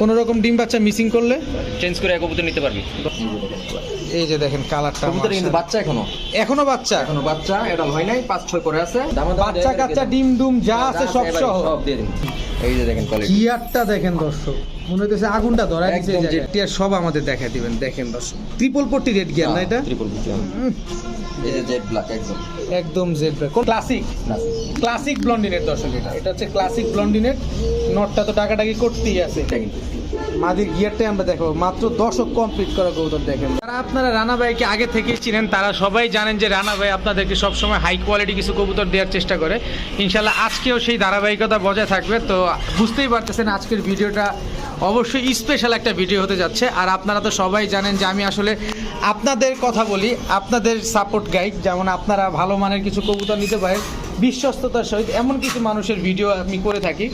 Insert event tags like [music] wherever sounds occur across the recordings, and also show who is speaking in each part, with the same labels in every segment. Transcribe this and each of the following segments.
Speaker 1: কোনো রকম ডিম বাচ্চা মিসিং করলে?
Speaker 2: চেঞ্জ করে কবুতর নিতে পারবি।
Speaker 1: এই যে দেখেন কালারটা
Speaker 2: কবুতর কিন্তু বাচ্চা এখনও।
Speaker 1: এখনও বাচ্চা?
Speaker 2: এখনও বাচ্চা এটা হয় নাই পাঁচ ছয় করে আছে।
Speaker 1: বাচ্চা কাচ্চা ডিম ডুম যা আছে সব সহ।
Speaker 2: সব দিয়ে দিন। এই যে দেখেন কোয়ালিটি
Speaker 1: গিয়ারটা দেখেন দর্শক? মনে হইতেছে আগুনটা ধরা দিচ্ছে
Speaker 2: একদম
Speaker 1: জায়গায়। সব আমাদের দেখা দিবেন দেখেন দর্শক। ট্রিপল পট্টি রেড গিয়ার না এটা?
Speaker 2: ট্রিপল
Speaker 1: উম,
Speaker 2: এই যে জেড ব্ল্যাক একদম।
Speaker 1: একদম জেড ক্লাসিক ক্লাসিক ব্লন্ডিনের দর্শক এটা। এটা হচ্ছে ক্লাসিক ব্লন্ডিনেট নটটা তো টাকাটাকি করতেই আছে।
Speaker 2: এটা কিন্তু।
Speaker 1: মাদির গিয়ারটাই আমরা দেখো। মাত্র দশক কমপ্লিট করা কবুতর দেখেন। যারা আপনারা রানা ভাইকে আগে থেকেই চিনেন তারা সবাই জানেন যে রানা ভাই আপনাদেরকে সবসময় হাই কোয়ালিটি কিছু কবুতর দেওয়ার চেষ্টা করে। ইনশাল্লাহ আজকেও সেই ধারাবাহিকতা বজায় থাকবে। তো বুঝতেই পারতেছেন আজকের ভিডিওটা অবশ্যই স্পেশাল একটা ভিডিও হতে যাচ্ছে। আর আপনারা তো সবাই জানেন যে আমি আসলে আপনাদের কথা বলি, আপনাদের সাপোর্ট গাইড যেমন আপনারা ভালো মানের কিছু কবুতর নিতে পারেন। বিশ্বস্ততার সহিত এমন কিছু মানুষের ভিডিও আমি করে থাকি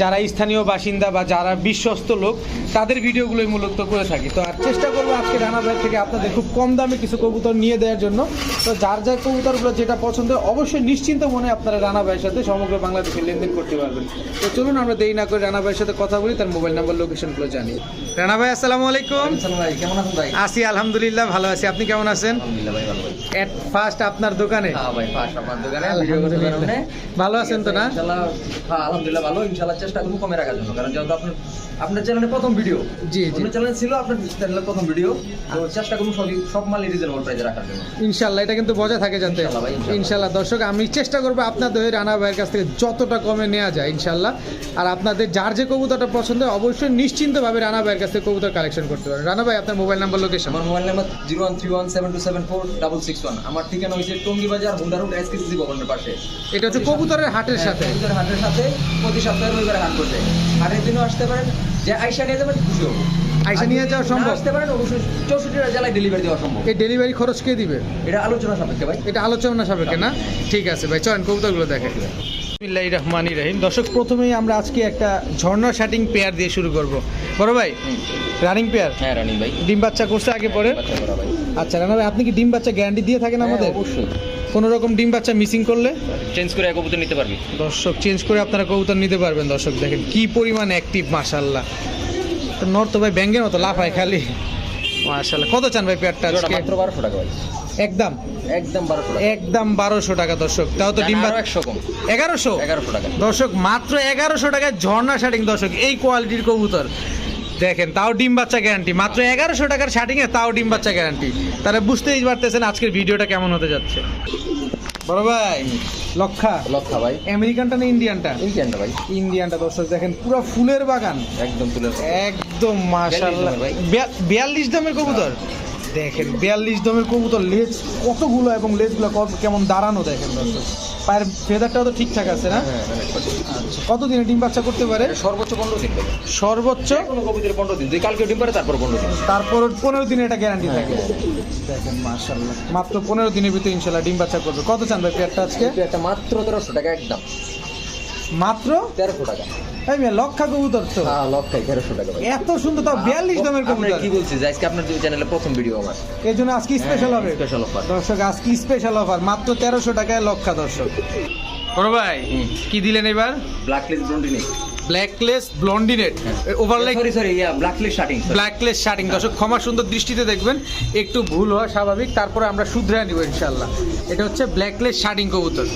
Speaker 1: যারা স্থানীয় বাসিন্দা বা যারা বিশ্বস্ত লোক তাদের ভিডিওগুলোই মূলত করে থাকি। তো আর চেষ্টা করব আজকে রানা ভাই থেকে আপনাদের খুব কম দামে কিছু কবুতর নিয়ে দেওয়ার জন্য। তো যার যার কবুতরগুলো যেটা পছন্দ হয়, অবশ্যই নিশ্চিন্ত মনে আপনারা রানা ভাইয়ের সাথে সমগ্র বাংলাদেশে লেনদেন করতে পারবেন। তো চলুন আমরা দেরি না করে রানা ভাইয়ের সাথে কথা বলি তার মোবাইল নাম্বার লোকেশনগুলো জানি রানা ভাই আসসালামু আলাইকুম।
Speaker 2: ভাই কেমন আছেন ভাই?
Speaker 1: আছি আলহামদুলিল্লাহ ভালো আছি। আপনি কেমন আছেন?
Speaker 2: আলহামদুলিল্লাহ ভাই ভালো ভাই
Speaker 1: ফার্স্ট আপনার দোকানে?
Speaker 2: হ্যাঁ ভাই পাঁচ আপনার দোকানে।
Speaker 1: আলহামদুলিল্লাহ। ভালো আছেন তো না?
Speaker 2: ইনশাআল্লাহ হ্যাঁ আলহামদুলিল্লাহ ভালো। ইনশাআল্লাহ চেষ্টা করব কমে রাখার জন্য। কারণ যেহেতু আপনার আপনার চ্যানেলে প্রথম ভিডিও
Speaker 1: জি, জি।
Speaker 2: চ্যানেল ছিল আপনার চ্যানেলে প্রথম ভিডিও তো চেষ্টা করব সবই সব মাল রিজনেবল প্রাইসে রাখার জন্য।
Speaker 1: ইনশাল্লাহ এটা কিন্তু বজায় থাকে জানতে।
Speaker 2: ইনশাল্লাহ ইনশাল্লাহ।
Speaker 1: ইনশাল্লাহ দর্শক আমি চেষ্টা করব আপনাদের রানা ভাইয়ের কাছ থেকে যতটা কমে নেওয়া যায় ইনশাল্লাহ। আর আপনাদের যার যে কবুতরটা পছন্দ হয় অবশ্যই নিশ্চিন্তভাবে রানা ভাইয়ের কাছ থেকে কবুতর কালেকশন করতে পারেন। রানা ভাই আপনার মোবাইল নাম্বার লোকেশন
Speaker 2: আমার mobile number zero one three one seven two seven four double six one আমার ঠিকানা হয়েছে টঙ্গি বাজার হুন্ডা রোড এসকেসি ভবনের পাশে।
Speaker 1: এটা হচ্ছে কবুতরের হাটের সাথে।
Speaker 2: কবুতর হাটের সাথে প্রতি সপ্তাহে রবিবারে হাট করছে হাটের দিনও আসতে পারেন যে আইসা নিয়ে যাবেন খুশি হব
Speaker 1: আইসা নিয়ে যাওয়া সম্ভব?
Speaker 2: আসতে পারেন অবশ্যই চৌষট্টি জেলায় ডেলিভারি দেওয়া সম্ভব।
Speaker 1: এই ডেলিভারি খরচ কে দিবে?
Speaker 2: এটা আলোচনা সাপেক্ষে ভাই।
Speaker 1: এটা আলোচনা সাপেক্ষে না? ঠিক আছে ভাই চলেন কবুতরগুলো দেখে বিসমিল্লাহির রহমানির রহিম। দর্শক প্রথমেই আমরা আজকে একটা ঝর্ণা শাটিং পেয়ার দিয়ে শুরু করব। বড় ভাই রানিং পেয়ার
Speaker 2: হ্যাঁ রানি ভাই।
Speaker 1: ডিম বাচ্চা করছে আগে পরে?
Speaker 2: করা ভাই।
Speaker 1: আচ্ছা রানা ভাই আপনি কি ডিম বাচ্চা গ্যারান্টি দিয়ে থাকেন আমাদের?
Speaker 2: হ্যাঁ, অবশ্যই।
Speaker 1: কোনো রকম ডিম বাচ্চা মিসিং করলে?
Speaker 2: চেঞ্জ করে কবুতর নিতে পারবি।
Speaker 1: দর্শক চেঞ্জ করে আপনারা কবুতর নিতে পারবেন দর্শক। দেখেন কি পরিমাণ অ্যাক্টিভ মাশাল্লাহ তো নর তো ভাই ব্যাঙ্গের মতো লাফায় খালি। মাশাল্লাহ কত চান ভাই পেয়ারটা আজকে?
Speaker 2: মাত্র বারোশো টাকা ভাই।
Speaker 1: একদম?
Speaker 2: একদম বারোশো টাকা।
Speaker 1: একদম বারোশো টাকা দর্শক। তাও তো ডিম
Speaker 2: আরও একশো কম।
Speaker 1: এগারোশো?
Speaker 2: এগারোশো টাকা।
Speaker 1: দর্শক মাত্র এগারোশো টাকায় ঝর্ণা শাটিং দর্শক। এই কোয়ালিটির কবুতর। দেখেন তাও ডিম বাচ্চা গ্যারান্টি মাত্র এগারোশো টাকার শাটিংয়ে তাও ডিম বাচ্চা গ্যারান্টি তাহলে বুঝতেই পারতেছেন আজকের ভিডিওটা কেমন হতে যাচ্ছে। বড় ভাই লক্ষা।
Speaker 2: লক্ষা ভাই।
Speaker 1: আমেরিকানটা না ইন্ডিয়ানটা?
Speaker 2: ইন্ডিয়ানটা ভাই।
Speaker 1: ইন্ডিয়ানটা দর্শক দেখেন পুরো ফুলের বাগান।
Speaker 2: একদম তুলে
Speaker 1: একদম মাশাআল্লাহ। বিয়াল্লিশ দামের কবুতর? দেখেন বিয়াল্লিশ দামের কবুতর লেজ কতগুলো এবং লেজগুলো কত কেমন দাঁড়ানো দেখেন দর্শক। পায়ের ফেদারটাও তো ঠিকঠাক আছে না?
Speaker 2: হ্যাঁ হ্যাঁ,
Speaker 1: আচ্ছা কতদিনে ডিম বাচ্চা করতে পারে?
Speaker 2: সর্বোচ্চ পনেরো দিন
Speaker 1: সর্বোচ্চ?
Speaker 2: কোনো কবিদের পনেরো দিন। কালকে ডিম পারে তারপর পনেরো দিন।
Speaker 1: তারপর পনেরো দিনে এটা গ্যারান্টি থাকে। দেখেন মাশাল্লাহ মাত্র পনেরো দিনের ভিতরে ইনশাল্লাহ ডিম বাচ্চা করবে। কত চান ভাই পেয়ারটা আজকে?
Speaker 2: পেয়ারটা মাত্র তেরোশো টাকা একদম।
Speaker 1: মাত্র
Speaker 2: তেরোশো টাকা।
Speaker 1: লক্ষা কবুতর তো।
Speaker 2: হ্যাঁ লক্ষাই তেরোশো টাকা
Speaker 1: এত সুন্দর তাও বিয়াল্লিশ দামের কবুতর।
Speaker 2: কি আজকে আপনার চ্যানেলে প্রথম ভিডিও আমার।
Speaker 1: এই জন্য আজকে স্পেশাল হবে
Speaker 2: স্পেশাল অফার
Speaker 1: দর্শক আজকে স্পেশাল অফার মাত্র তেরোশো টাকায় লক্ষা দর্শক। বড় ভাই
Speaker 2: হুম।
Speaker 1: কি দিলেন এবার?
Speaker 2: ব্রন্ডিনি
Speaker 1: ব্ল্যাকলেস ব্লন্ডিনেট ওভারলাইক
Speaker 2: সরি সরি ইয়া ব্ল্যাক শার্টিং
Speaker 1: ব্ল্যাকলেস শার্টিং দর্শক ক্ষমা সুন্দর দৃষ্টিতে দেখবেন। একটু ভুল হওয়া স্বাভাবিক তারপরে আমরা শুধরে নিব ইনশাল্লাহ এটা হচ্ছে ব্ল্যাকলেস শার্টিং কবুতর।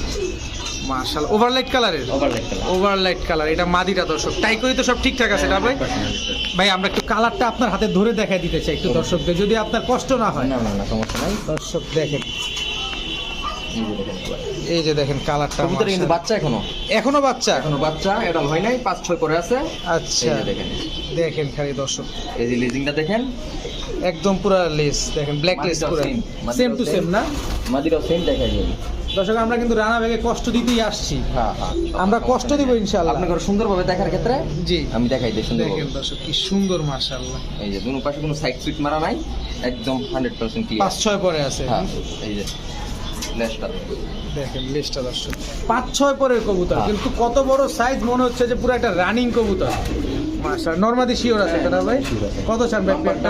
Speaker 1: মার্শাল ওভারলাইট কালারের
Speaker 2: ওভারলাইট কালার
Speaker 1: ওভারলাইট কালার এটা মাদিটা দর্শক। টাই করি তো সব ঠিকঠাক আছে না ভাই ভাই আমরা একটু কালারটা আপনার হাতে ধরে দেখাই দিতে চাই একটু দর্শকদের যদি আপনার কষ্ট না হয়।
Speaker 2: না না না সমস্যা নাই।
Speaker 1: দর্শক দেখেন।
Speaker 2: এই যে দেখেন
Speaker 1: কালারটা
Speaker 2: কবুতর কিন্তু বাচ্চা এখনও?
Speaker 1: এখনও বাচ্চা?
Speaker 2: এখনও বাচ্চা এটা হয় নাই পাঁচ ছয় করে আছে।
Speaker 1: আচ্ছা।
Speaker 2: দেখেন।
Speaker 1: দেখেন খালি দর্শক।
Speaker 2: এই যে লিজিংটা দেখেন।
Speaker 1: একদম পুরো লেস দেখেন ব্ল্যাক লেস পুরো। সেম টু সেম না?
Speaker 2: মাদিরাও সেম দেখাই যাবে
Speaker 1: দর্শক আমরা কিন্তু রানা ভেগে কষ্ট দিতেই আসছি।
Speaker 2: হ্যাঁ হ্যাঁ।
Speaker 1: আমরা কষ্ট দিব ইনশাআল্লাহ।
Speaker 2: আপনাকে সুন্দরভাবে দেখার ক্ষেত্রে
Speaker 1: জি।
Speaker 2: আমি দেখাই দিই সুন্দর
Speaker 1: দেখেন দর্শক কি সুন্দর মাশাআল্লাহ।
Speaker 2: এই যে দুনো পাশে কোনো সাইড সুইট মারা নাই একদম হান্ড্রেড পার্সেন্ট ক্লিয়ার
Speaker 1: পাঁচ ছয় পরে আছে।
Speaker 2: হ্যাঁ এই যে লেসটা
Speaker 1: দেখেন। লিস্টটা দর্শক পাঁচ ছয় পরের কবুতর
Speaker 2: হ্যাঁ।
Speaker 1: কিন্তু কত বড় সাইজ মনে হচ্ছে যে পুরো একটা রানিং কবুতর। মাশা নরমাদি শিওর আছে তারা ভাই? কত চান ভাই পেয়ারটা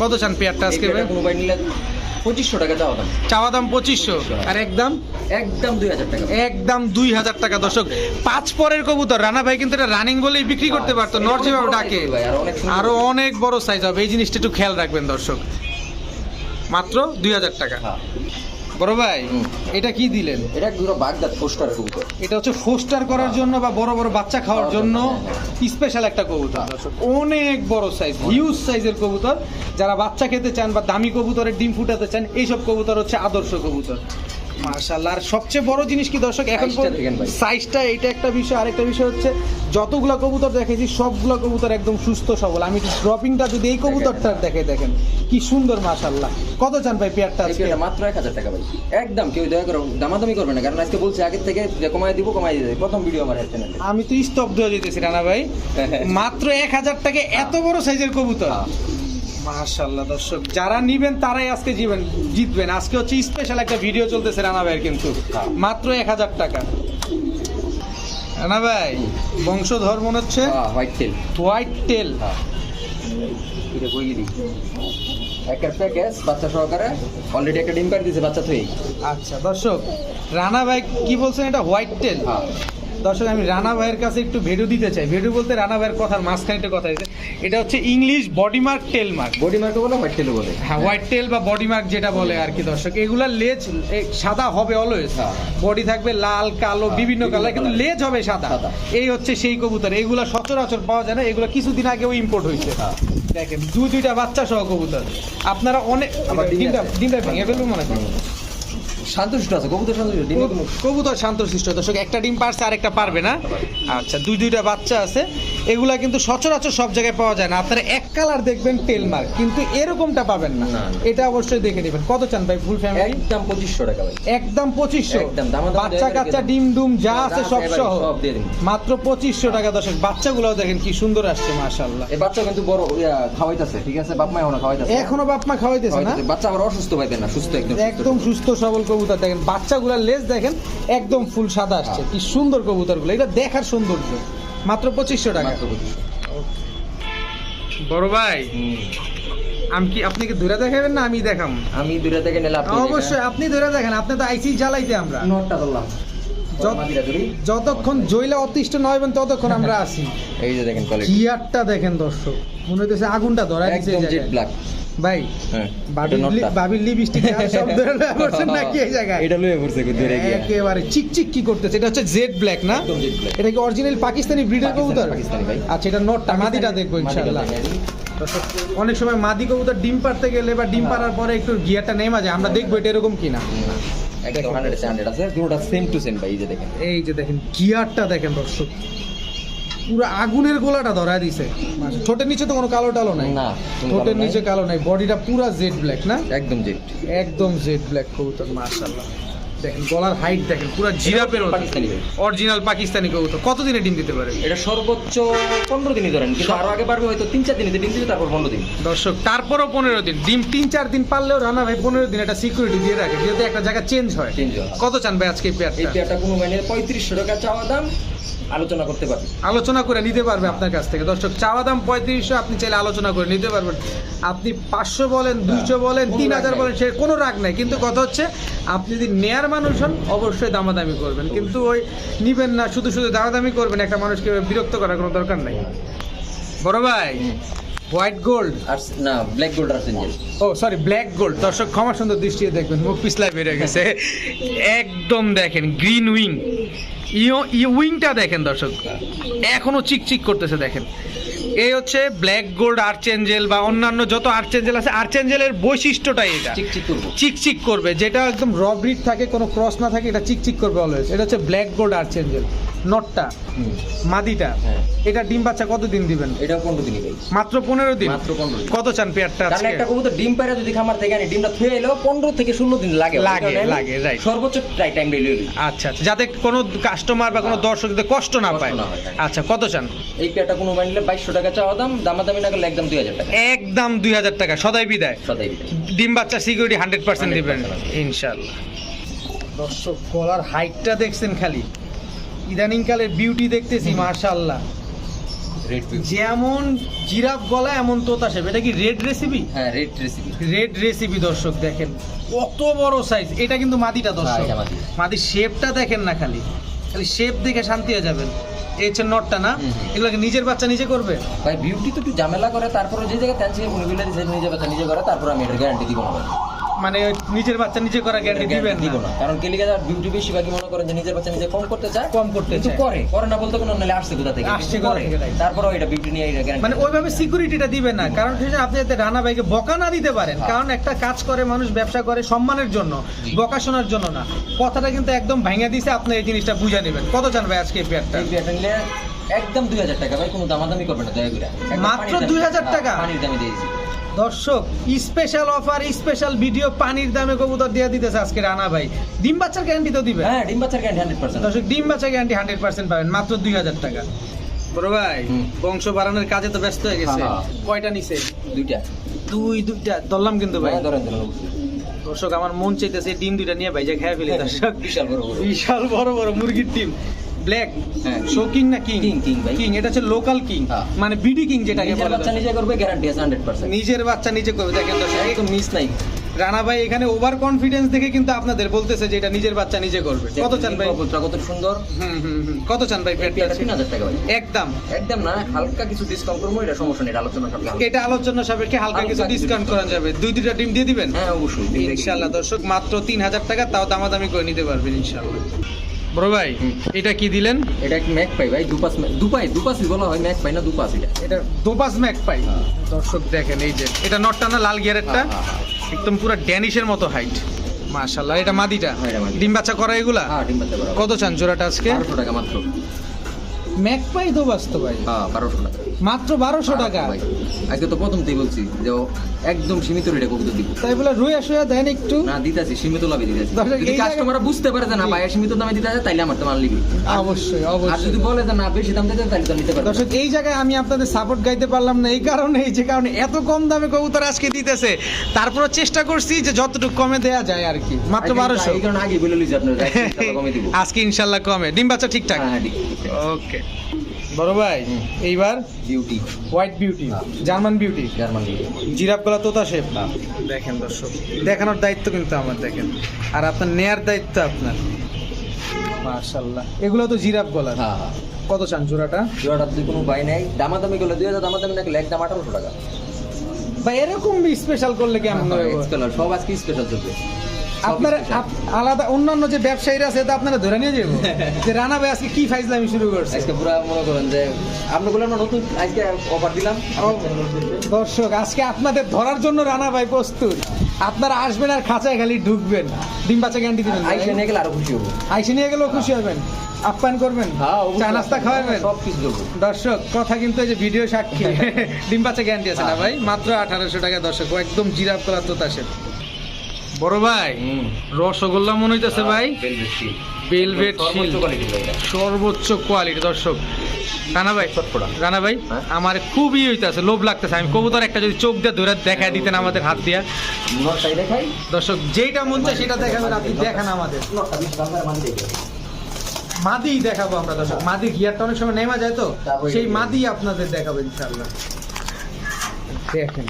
Speaker 1: কত চান পেয়ারটা আজকে ভাই?
Speaker 2: কোনো ভাই নিলে পঁচিশশো টাকা চাওয়া দাম।
Speaker 1: চাওয়া দাম পঁচিশশো। আর একদম
Speaker 2: একদম দুই হাজার টাকা।
Speaker 1: একদম দুই হাজার টাকা দর্শক। পাঁচ পরের কবুতর। রানা ভাই কিন্তু এটা রানিং বলেই বিক্রি করতে পারতো। নর যেভাবে ডাকে।
Speaker 2: ভাই, আরও অনেক।
Speaker 1: বড় সাইজ হবে। এই জিনিসটা একটু খেয়াল রাখবেন দর্শক। মাত্র দুই হাজার টাকা।
Speaker 2: হ্যাঁ।
Speaker 1: বড় ভাই এটা কি দিলেন?
Speaker 2: এটা দুটো বাগদাদ পোস্টার কবুতর।
Speaker 1: এটা হচ্ছে ফোস্টার করার জন্য বা বড় বড় বাচ্চা খাওয়ার জন্য স্পেশাল একটা কবুতর। অনেক বড় সাইজ হিউজ সাইজের কবুতর। যারা বাচ্চা খেতে চান বা দামি কবুতরের ডিম ফুটাতে চান এইসব কবুতর হচ্ছে আদর্শ কবুতর। মার্শাল্লাহ আর সবচেয়ে বড় জিনিস কি দর্শক এখন সাইজটা এটা একটা বিষয় আরেকটা বিষয় হচ্ছে যতগুলা কবুতর দেখেছি সবগুলা কবুতর একদম সুস্থ সবল। আমি ড্রপিংটা যদি এই কবুতরটার দেখে দেখেন। কি সুন্দর মাশাল্লাহ কত চান ভাই পেয়ারটা আজকে?
Speaker 2: মাত্র এক হাজার টাকা ভাই। একদম কেউ দয়া করে দামাদামি করবে না। কারণ আজকে বলছে আগের থেকে যে কমাই দিব কমাই দিবে। প্রথম ভিডিও আমার চ্যানেলে
Speaker 1: আমি তো স্তব্ধ হয়ে যেতেছি রানা ভাই। মাত্র এক হাজার টাকা এত বড় সাইজের কবুতর। মাশাল্লাহ দর্শক যারা নিবেন তারাই আজকে জিবেন জিতবেন। আজকে হচ্ছে স্পেশাল একটা ভিডিও চলতেছে রানা ভাইয়ের কিন্তু। মাত্র এক হাজার টাকা। রানা ভাই বংশধর মনে হচ্ছে?
Speaker 2: হোয়াইট টেল
Speaker 1: হোয়াইট টেল
Speaker 2: এটা দিই প্যাকেজ বাচ্চা সহকারে। অলরেডি একটা ডিম পাড়ি দিয়েছে বাচ্চা তুই
Speaker 1: আচ্ছা দর্শক রানা ভাই কি বলছেন এটা? হোয়াইট টেল দর্শক আমি রানা ভাইয়ের কাছে একটু ভিডিও দিতে চাই। ভিডিও বলতে রানা ভাইয়ের কথার মাঝখানে একটা কথা দিতে এটা হচ্ছে English body mark tail mark.
Speaker 2: Body mark বলে হোয়াইট টেল বলে।
Speaker 1: হ্যাঁ হোয়াইট টেল বা বডি মার্ক যেটা বলে আর কি দর্শক। এগুলা লেজ সাদা হবে অলওয়েজ
Speaker 2: হ্যাঁ।
Speaker 1: বডি থাকবে লাল কালো
Speaker 2: হ্যাঁ,
Speaker 1: বিভিন্ন কালার কিন্তু লেজ হবে সাদা। এই হচ্ছে সেই কবুতর। এগুলা সচরাচর পাওয়া যায় না। এগুলো কিছুদিন আগেও ইম্পোর্ট হয়েছে।
Speaker 2: হ্যাঁ।
Speaker 1: দেখেন দুই দুইটা বাচ্চা সহ কবুতর। আপনারা অনেক ডিমটা ডিমটা ভেঙে ফেলব মনে হয়
Speaker 2: শান্তশিষ্ট আছে, কবুতর শান্তশিষ্ট
Speaker 1: কবুতর শান্তশিষ্ট, দর্শক, একটা ডিম পারছে আর একটা পারবে না। আচ্ছা দুই দুইটা বাচ্চা আছে। এগুলা কিন্তু সচরাচর সব জায়গায় পাওয়া যায় না। আপনারা এক কালার দেখবেন টেল মার্ক কিন্তু এরকমটা পাবেন না। এটা অবশ্যই দেখে নেবেন। কত চান ভাই ফুল ফ্যামিলি
Speaker 2: একদম পঁচিশশো টাকা ভাই।
Speaker 1: একদম পঁচিশশো? বাচ্চা কাচ্চা ডিম ডুম যা আছে সব সহ। মাত্র পঁচিশশো টাকা দর্শক। বাচ্চাগুলোও দেখেন কি সুন্দর আসছে মাশাল্লাহ
Speaker 2: এই বাচ্চা কিন্তু বড় খাওয়াইতাছে ঠিক আছে? বাপ মা এখনও খাওয়াইতাছে।
Speaker 1: এখনও বাপ মা খাওয়াইতেছে না?
Speaker 2: বাচ্চা আবার অসুস্থ পাইবে না সুস্থ একদম
Speaker 1: একদম সুস্থ সবল কবুতর। দেখেন বাচ্চাগুলার লেজ দেখেন একদম ফুল সাদা আসছে।
Speaker 2: হ্যাঁ।
Speaker 1: কি সুন্দর কবুতরগুলো। এটা দেখার সৌন্দর্য। মাত্র পঁচিশশো টাকা।
Speaker 2: মাত্র 2500
Speaker 1: বড় ভাই আমি কি আপনি কি ধরে দেখাবেন না আমি দেখাম
Speaker 2: আমি দূরে থেকে নিলে আপনি
Speaker 1: অবশ্যই আপনি ধরে দেখেন আপনি তো আইসি জ্বালাইতে আমরা।
Speaker 2: নোটটা ধরলাম।
Speaker 1: যতক্ষণ জইলা অতিষ্ঠ না নয়বেন ততক্ষণ আমরা [laughs] আসি
Speaker 2: এই যে দেখেন কোয়ালিটি
Speaker 1: গিয়ারটা দেখেন দর্শক মনে হইতেছে আগুনটা ধরা
Speaker 2: একদম জেড ব্ল্যাক
Speaker 1: ভাই
Speaker 2: হ্যাঁ
Speaker 1: বাবির লিপস্টিক [laughs] নাকি এই জায়গায়।
Speaker 2: এটা লয়ে পড়ছে কি দূরে গিয়ে।
Speaker 1: একেবারে চিকচিক কি করতেছে এটা হচ্ছে জেড ব্ল্যাক না। এটা কি অরিজিনাল পাকিস্তানি ব্রিডের কবুতর। আচ্ছা এটা নটটা মাদিটা দেখব ইনশাআল্লাহ। অনেক সময় মাদি কবুতর ডিম পারতে গেলে বা ডিম পারার পরে একটু গিয়ারটা নেমা যায় আমরা দেখব এটা এরকম কিনা।
Speaker 2: না, একদম 100 100 আছে দুটোটা সেম টু সেম ভাই এই যে দেখেন।
Speaker 1: এই যে দেখেন গিয়ারটা দেখেন দর্শক। পুরো আগুনের গোলাটা ধরা দিছে। ঠোঁটের নিচে তো কোনো কালো টালো নাই।
Speaker 2: না
Speaker 1: ঠোঁটের নিচে কালো নাই। বডিটা পুরা জেড ব্ল্যাক না?
Speaker 2: একদম জেড।
Speaker 1: একদম জেড ব্ল্যাক কবুতর মাশাআল্লাহ। দেখেন গলার হাইট দেখেন পুরো জিরাপের
Speaker 2: পাকিস্তানি
Speaker 1: অরিজিনাল পাকিস্তানি কবুতর। কতদিনে ডিম দিতে পারে?
Speaker 2: এটা সর্বোচ্চ পনেরো দিনই ধরেন। কিন্তু আরও আগে পারবে হয়তো তিন চার দিনে। ডিম দিবে তারপর পনেরো দিন।
Speaker 1: দর্শক তারপরও পনেরো দিন। ডিম তিন চার দিন পারলেও রানা ভাই পনেরো দিন একটা সিকিউরিটি দিয়ে রাখে। যেহেতু একটা জায়গা চেঞ্জ হয়। কত চান ভাই আজকে এই
Speaker 2: এই
Speaker 1: পেয়ারটা
Speaker 2: পেয়ারটা কোনো মানে পঁয়ত্রিশশো টাকা চাওয়া দাম। আলোচনা করতে পারবে।
Speaker 1: আলোচনা করে নিতে পারবে আপনার কাছ থেকে। দর্শক চাওয়া দাম পঁয়ত্রিশশো আপনি চাইলে আলোচনা করে নিতে পারবেন। আপনি পাঁচশো বলেন দুইশো বলেন তিন হাজার বলেন সে কোনো রাগ নাই। কিন্তু কথা হচ্ছে আপনি যদি নেয়ার মানুষ হন অবশ্যই দামাদামি করবেন। কিন্তু ওই নিবেন না শুধু শুধু দামাদামি করবেন একটা মানুষকে বিরক্ত করার কোনো দরকার নাই। বড় ভাই হোয়াইট গোল্ড।
Speaker 2: আর না ব্ল্যাক গোল্ড আর
Speaker 1: ও সরি ব্ল্যাক গোল্ড। দর্শক ক্ষমা সুন্দর দৃষ্টি দেখবেন মুখ পিছলায় বেড়ে গেছে। [laughs] একদম দেখেন গ্রিন উইং। উইংটা দেখেন দর্শক। এখনও চিকচিক করতেছে দেখেন। এই হচ্ছে ব্ল্যাক গোল্ড আর্চেঞ্জেল বা অন্যান্য যত আর্চেঞ্জেল আছে আর্চেঞ্জেলের বৈশিষ্ট্যটাই এটা।
Speaker 2: চিকচিক করব।
Speaker 1: চিকচিক করবে। যেটা একদম রবরিট থাকে কোনো ক্রস না থাকে এটা চিকচিক করবে অলওয়েজ এটা হচ্ছে ব্ল্যাক গোল্ড আর্চেঞ্জেল নটটা মাদিটা
Speaker 2: হ্যাঁ।
Speaker 1: এটা ডিম বাচ্চা কতদিন দিবেন?
Speaker 2: এটা পনেরো দিনই ভাই।
Speaker 1: মাত্র পনেরো দিন?
Speaker 2: মাত্র পনেরো
Speaker 1: কত চান পেয়ারটা
Speaker 2: কারণ একটা কবুতর ডিম পায়রা যদি খামার থেকে আনি ডিমটা থুয়ে এলেও পনেরো থেকে ষোলো দিন লাগে।
Speaker 1: লাগে, লাগে, right.
Speaker 2: সর্বোচ্চ টাইম রেলি
Speaker 1: আচ্ছা আচ্ছা। যাতে কোনো কাস্টমার বা কোনো
Speaker 2: না।
Speaker 1: দর্শক যাতে কষ্ট না পায়।
Speaker 2: হ্যাঁ।
Speaker 1: আচ্ছা কত চান?
Speaker 2: এই পেয়ারটা কোনো মাইনলে বাইশশো টাকা চাওয়া দাম দামাদামি না করলে একদম দুই হাজার টাকা।
Speaker 1: একদম দুই হাজার টাকা। সদাই বিদায়।
Speaker 2: সদাই বিদায়।
Speaker 1: ডিম বাচ্চা সিকিউরিটি হান্ড্রেড পার্সেন্ট
Speaker 2: 100%
Speaker 1: দিবেন। ইনশাল্লাহ দর্শক গলার হাইটটা দেখছেন খালি। ইদানিং কালের বিউটি দেখতেছি মার্শাল্লাহ
Speaker 2: রেড
Speaker 1: যেমন জিরাফ গলা এমন তোতা শেপ এটা কি রেড রেসিপি
Speaker 2: হ্যাঁ রেড রেসিপি
Speaker 1: রেড রেসিপি দর্শক দেখেন। কত বড় সাইজ এটা কিন্তু মাদিটা দর্শক।
Speaker 2: হ্যাঁ,
Speaker 1: মাদির শেপটা দেখেন না খালি। খালি শেপ দেখে শান্তি হয়ে যাবেন। এই হচ্ছে নটটা না। এগুলোকে নিজের বাচ্চা নিজে করবে?
Speaker 2: ভাই বিউটি তো একটু ঝামেলা করে তারপরে যে জায়গায় তেল থেকে নিজে বাচ্চা নিজে করে তারপর আমি এটার গ্যারান্টি দিব না।
Speaker 1: মানে নিজের বাচ্চা নিজে করা গ্যারান্টি দিবেন না।
Speaker 2: কারণ কেলিগা বিউটি বেশিরভাগই মনে করেন যে নিজের বাচ্চা নিজে কম করতে চায়
Speaker 1: কম করতে চায়।
Speaker 2: করে। করে না বলতে কোনো নাহলে আসছে কোথা থেকে?
Speaker 1: আসছে
Speaker 2: করে. তারপরেও এটা বিউটি নিয়ে এটা গ্যারান্টি
Speaker 1: মানে ওইভাবে সিকিউরিটিটা দিবেন না। কারণ হচ্ছে আপনি যাতে রানা ভাইকে বকা না দিতে পারেন
Speaker 2: হ্যাঁ।
Speaker 1: কারণ একটা কাজ করে মানুষ ব্যবসা করে সম্মানের জন্য বকা শোনার জন্য না। কথাটা কিন্তু একদম ভাঙা দিছে আপনি এই জিনিসটা বুঝে নেবেন। কত চান ভাই আজকে এই পেয়ারটা
Speaker 2: এই বিয়ারটা নিলে একদম দুই হাজার টাকা ভাই কোনো দামাদামি করবে না দয়া করে।
Speaker 1: মাত্র
Speaker 2: দুই
Speaker 1: হাজার টাকা?
Speaker 2: হ্যাঁ, পানির দামে দিয়েছি
Speaker 1: দর্শক স্পেশাল অফার স্পেশাল ভিডিও পানির দামে কবুতর দিয়ে দিতেছে আজকে রানা ভাই। ডিম বাচ্চার গ্যারান্টি তো দিবে?
Speaker 2: হ্যাঁ ডিম বাচ্চার গ্যারান্টি হান্ড্রেড পার্সেন্ট
Speaker 1: দর্শক ডিম বাচ্চা গ্যারান্টি হান্ড্রেড পার্সেন্ট পাবেন মাত্র দুই হাজার টাকা। বড় ভাই বংশ বাড়ানোর কাজে তো ব্যস্ত হয়ে গেছে।
Speaker 2: হ্যাঁ, হ্যাঁ।
Speaker 1: কয়টা নিছে?
Speaker 2: দুইটা।
Speaker 1: দুই দুইটা। ধরলাম কিন্তু ভাই।
Speaker 2: হ্যাঁ, ধরেন ধরেন।
Speaker 1: দর্শক আমার মন চাইতেছে ডিম দুইটা নিয়ে ভাই যে খেয়ে ফেলি দর্শক।
Speaker 2: বিশাল বড় বড়।
Speaker 1: বিশাল বড় বড় মুরগির ডিম। ব্ল্যাক
Speaker 2: হ্যাঁ।
Speaker 1: শোকিং না কিং
Speaker 2: King, king ভাই।
Speaker 1: কিং এটা হচ্ছে লোকাল কিং
Speaker 2: হ্যাঁ।
Speaker 1: মানে বিডি কিং যেটাকে
Speaker 2: নিজের
Speaker 1: বলে
Speaker 2: বাচ্চা নিজে করবে গ্যারান্টি আছে হান্ড্রেড পার্সেন্ট
Speaker 1: নিজের বাচ্চা নিজে করবে দেখেন দর্শক।
Speaker 2: একদম মিস নাই।
Speaker 1: রানা ভাই এখানে ওভার কনফিডেন্স দেখে কিন্তু আপনাদের বলতেছে যে এটা নিজের বাচ্চা নিজে করবে। কত চান ভাই?
Speaker 2: কত সুন্দর।
Speaker 1: কত চান ভাই একদম।
Speaker 2: একদম না হালকা কিছু ডিসকাউন্ট করব এটা সমস্যা নেই আলোচনা সব
Speaker 1: এটা আলোচনা সাপেক্ষে হালকা কিছু ডিসকাউন্ট করা যাবে। দুই দুইটা ডিম দিয়ে দিবেন?
Speaker 2: হ্যাঁ অবশ্যই
Speaker 1: ইনশাল্লাহ দর্শক মাত্র তিন হাজার টাকা তাও দামাদামি করে নিতে পারবেন ইনশাল্লাহ বড় ভাই এটা কি দিলেন?
Speaker 2: এটা ম্যাক পাই ভাই? দুপাস দুপাই দুপাসই বলা হয় ম্যাক পাই না দুপাস এটা?
Speaker 1: এটা দোপাস ম্যাক পাই।
Speaker 2: হ্যাঁ।
Speaker 1: দর্শক দেখেন এই যে এটা নটটা না লাল গিয়ারেরটা
Speaker 2: হ্যাঁ, হ্যাঁ,
Speaker 1: একদম পুরো ড্যানিশের মতো হাইট মাশাআল্লাহ এটা মাদিটা? ডিম বাচ্চা করা এগুলা?
Speaker 2: হ্যাঁ ডিম বাচ্চা করা।
Speaker 1: কত চান জোড়াটা আজকে?
Speaker 2: 1200 টাকা মাত্র।
Speaker 1: ম্যাক পাই দোবাস তো
Speaker 2: হ্যাঁ বারোশো টাকা।
Speaker 1: মাত্র বারোশো টাকা।
Speaker 2: আজকে তো প্রথমতেই বলছি যে একদম সীমিত রেটে কবুতর দিব।
Speaker 1: তাই বলে রুইয়া শুয়া দেন একটু।
Speaker 2: না দিতেছি সীমিত লাভে দিতেছি। যদি কাস্টমাররা বুঝতে পারে যে না ভাই সীমিত দামে তাইলে আমার তো মাল নিবি।
Speaker 1: অবশ্যই
Speaker 2: আর
Speaker 1: অবশ্যই।
Speaker 2: যদি বলে যে না বেশি দাম দিতে তো নিতে পারবে
Speaker 1: দর্শক এই জায়গায় আমি আপনাদের সাপোর্ট গাইতে পারলাম না এই কারণে এই যে কারণে এত কম দামে কবুতর আজকে দিতেছে। তারপরে চেষ্টা করছি যে যতটুকু কমে দেয়া যায় আর কি। মাত্র বারোশো।
Speaker 2: এই কারণে আগে বলে লিজি আপনার
Speaker 1: আজকে [laughs] ইনশাল্লাহ কমে ডিম বাচ্চা ঠিকঠাক?
Speaker 2: হ্যাঁ হ্যাঁ।
Speaker 1: ওকে। বড় ভাই এইবার
Speaker 2: beauty
Speaker 1: white beauty. German beauty
Speaker 2: German
Speaker 1: giraffe গলা তোতা শেপ
Speaker 2: হ্যাঁ।
Speaker 1: দেখেন দর্শক। দেখানোর দায়িত্ব কিন্তু আমার দেখেন। আর আপনার নেয়ার দায়িত্ব আপনার। মাশাল্লাহ এগুলো তো জিরাফ গলা
Speaker 2: হ্যাঁ।
Speaker 1: কত চান জোড়াটা?
Speaker 2: জোড়াটা যদি কোনো বাই নাই দামাদামি করলে দুই হাজার দামাদামি না করলে একদম আঠারোশো টাকা।
Speaker 1: বা এরকম স্পেশাল করলে কেমন
Speaker 2: হ্যাঁ,
Speaker 1: হবে?
Speaker 2: সব আজকে স্পেশাল চলবে।
Speaker 1: আপনারা আলাদা অন্যান্য যে ব্যবসায়ীরা আছে তা আপনারা ধরে নিয়ে যাব? যে রানা ভাই আজকে কি ফাইজলামি শুরু করছে?
Speaker 2: আজকে পুরো মনে করেন যে আপনি বললেন নতুন আজকে অফার দিলাম।
Speaker 1: দর্শক আজকে আপনাদের ধরার জন্য রানা ভাই প্রস্তুত। আপনারা আসবেন আর খাঁচায় খালি ঢুকবেন। ডিম বাচ্চা গ্যান্টি দিবেন
Speaker 2: আইসে নিয়ে গেলে আরও খুশি হব।
Speaker 1: আইসে নিয়ে গেলেও খুশি হবেন। আপ্যায়ন করবেন।
Speaker 2: হ্যাঁ
Speaker 1: চা নাস্তা খাওয়াবেন।
Speaker 2: সব কিছু
Speaker 1: দর্শক কথা কিন্তু এই যে ভিডিও সাক্ষী। [laughs] ডিম বাচ্চা গ্যারান্টি আছে না ভাই? মাত্র আঠারোশো টাকা দর্শক একদম জিরাফ কলা তো আসে বড় ভাই রসগোল্লা মনে হইতেছে ভাই? shield। সর্বোচ্চ কোয়ালিটি দর্শক। রানা ভাই। রানা ভাই
Speaker 2: হ্যাঁ?
Speaker 1: আমার খুবই হইতাছে লোভ লাগতেছে। আমি কবুতর একটা যদি চোখ দিয়ে ধরে দেখা দিতেন আমাদের হাত দিয়া। দর্শক যেটা মন চায় সেটা দেখাবেন আপনি দেখান আমাদের। মাদি দেখাবো আমরা দর্শক। মাদি গিয়ারটা অনেক সময় নেমা যায় তো সেই মাদি আপনাদের দেখাবো ইনশাআল্লাহ। দেখেন।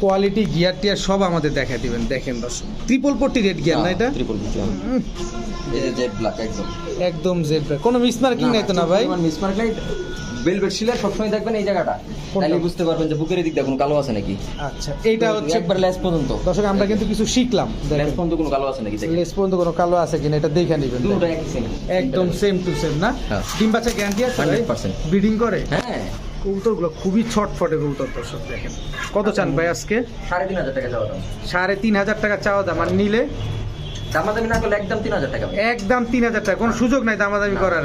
Speaker 1: কোয়ালিটি গিয়ার টিয়ার সব আমাদের দেখা দিবেন দেখেন দর্শক। ট্রিপল পট্টি রেড গিয়ার না এটা?
Speaker 2: ট্রিপল জেড ব্ল্যাক একদম।
Speaker 1: একদম জেড ব্ল্যাক কোনো মিসমার্কিং নাই তো না ভাই?
Speaker 2: মিসমার্ক লাইট বেলভেট শিলার সবসময় দেখবেন এই জায়গাটা। তাহলে বুঝতে পারবেন যে বুকের দিক দিয়ে কোনো কালো আছে নাকি।
Speaker 1: আচ্ছা এইটা হচ্ছে
Speaker 2: একবার লেস পর্যন্ত।
Speaker 1: দর্শক আমরা কিন্তু কিছু শিখলাম
Speaker 2: লেস পর্যন্ত কোনো কালো আছে নাকি দেখেন।
Speaker 1: লেস পর্যন্ত কোনো কালো আছে কিনা এটা দেখে নেবেন
Speaker 2: দুটো।
Speaker 1: একদম সেম টু সেম না?
Speaker 2: হ্যাঁ।
Speaker 1: ডিম বাচ্চা গ্যারান্টি আছে
Speaker 2: 100%
Speaker 1: ব্রিডিং করে?
Speaker 2: হ্যাঁ।
Speaker 1: কবুতরগুলো খুবই ছটফটে কবুতর দর্শক দেখেন। কত চান ভাই আজকে?
Speaker 2: সাড়ে তিন হাজার টাকা যাওয়া দাম।
Speaker 1: সাড়ে তিন হাজার টাকা চাওয়া দাম। আর নিলে?
Speaker 2: দামাদামি না করলে একদম তিন হাজার টাকা।
Speaker 1: একদম তিন হাজার টাকা। কোনো সুযোগ নাই দামাদামি করার।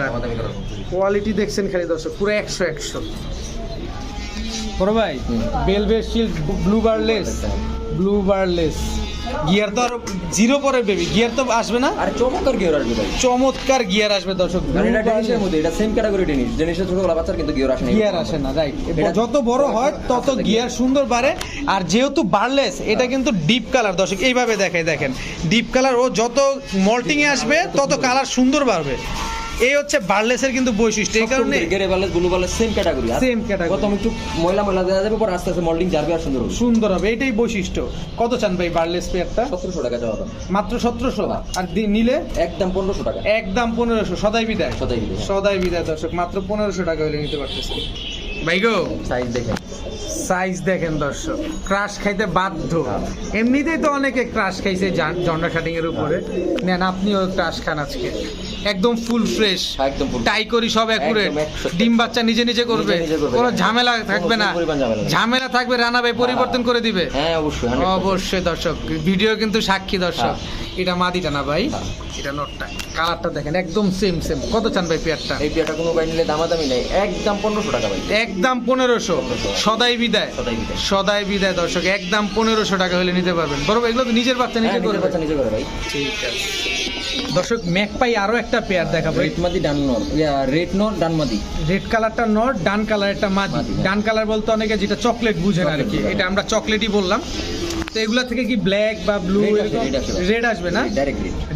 Speaker 1: কোয়ালিটি দেখছেন খালি দর্শক পুরো একশো একশো। বড় ভাই। Velvet shield blue barless blue barless gear তো আর জিরো পরে বেবি গিয়ার তো আসবে না।
Speaker 2: আর চমৎকার গিয়ার আসবে ভাই।
Speaker 1: চমৎকার গিয়ার আসবে দর্শক
Speaker 2: এটা টেনিসের মধ্যে এটা সেম ক্যাটাগরি টেনিস টেনিসের ছোটবেলা বাচ্চার কিন্তু গিয়ার আসে না
Speaker 1: গিয়ার আসে না রাইট যত বড় হয় তত গিয়ার। সুন্দর বাড়ে। আর যেহেতু বাড়লেস এটা কিন্তু ডিপ কালার দর্শক এইভাবে দেখায় দেখেন। ডিপ কালার ও যত মল্টিং এ আসবে তত কালার সুন্দর বাড়বে। এই হচ্ছে বার্লেসের কিন্তু বৈশিষ্ট্য। এই কারণে
Speaker 2: গেরে বালে ব্লু বালে সেম ক্যাটাগরি
Speaker 1: Same category।
Speaker 2: প্রথম একটু ময়লা ময়লা দেওয়া যাবে পর আস্তে আস্তে মল্ডিং যাবে আর সুন্দর হবে।
Speaker 1: সুন্দর হবে এটাই বৈশিষ্ট্য। কত চান ভাই বার্লেস পেয়ারটা
Speaker 2: সতেরোশো টাকা দাম
Speaker 1: মাত্র সতেরোশো? আর দি- নিলে?
Speaker 2: একদম পনেরোশো টাকা।
Speaker 1: একদম পনেরোশো সদাই বিদায়।
Speaker 2: সদাই বিদায়।
Speaker 1: সদাই বিদায় দর্শক মাত্র পনেরোশো টাকা হলে নিতে পারতেছে। ভাই গো
Speaker 2: সাইজ দেখে
Speaker 1: সাইজ দেখেন দর্শক। ক্রাশ খাইতে বাধ্য। এমনিতেই তো অনেকে ক্রাশ খাইছে জান- জন্ডা শাটিং এর উপরে নেন আপনিও ক্রাশ খান আজকে। একদম ফুল ফ্রেশ
Speaker 2: একদম
Speaker 1: টাই করি সব একুরেট ডিম বাচ্চা নিজে নিজে করবে। কোনো ঝামেলা থাকবে না।
Speaker 2: ঝামেলা
Speaker 1: থাকবে রানা ভাই পরিবর্তন করে দিবে।
Speaker 2: হ্যাঁ অবশ্যই
Speaker 1: অবশ্যই দর্শক ভিডিও কিন্তু সাক্ষী দর্শক। এটা মাদিটা না ভাই।
Speaker 2: হ্যাঁ।
Speaker 1: এটা নটটা। কালারটা দেখেন একদম সেম সেম কত চান ভাই পেয়ারটা?
Speaker 2: এই পেয়ারটা কোনো বাই নিলে দামাদামি নেই। একদম পনেরোশো টাকা ভাই।
Speaker 1: একদম পনেরোশো। সদাই বিদায়।
Speaker 2: সদাই বিদায়।
Speaker 1: দর্শক একদম পনেরোশো টাকা হলে নিতে পারবেন। বরং এগুলো তো নিজের বাচ্চা
Speaker 2: হ্যাঁ,
Speaker 1: নিজে
Speaker 2: নিজের
Speaker 1: করবে।
Speaker 2: বাচ্চা নিজে করে ভাই।
Speaker 1: ঠিক আছে। দর্শক ম্যাকপাই আরও একটা পেয়ার দেখাবো।
Speaker 2: রেটমাদি ডান নর। ইয়া রেড নর ডান মাদি।
Speaker 1: রেড কালারটা নর ডান কালার একটা মাদি।
Speaker 2: মাদি, হ্যাঁ।
Speaker 1: ডান কালার বলতে অনেকে যেটা চকলেট বুঝেন আর কি এটা আমরা চকলেটই বললাম। তো এগুলা থেকে কি ব্ল্যাক বা ব্লু। রেড আসবে না?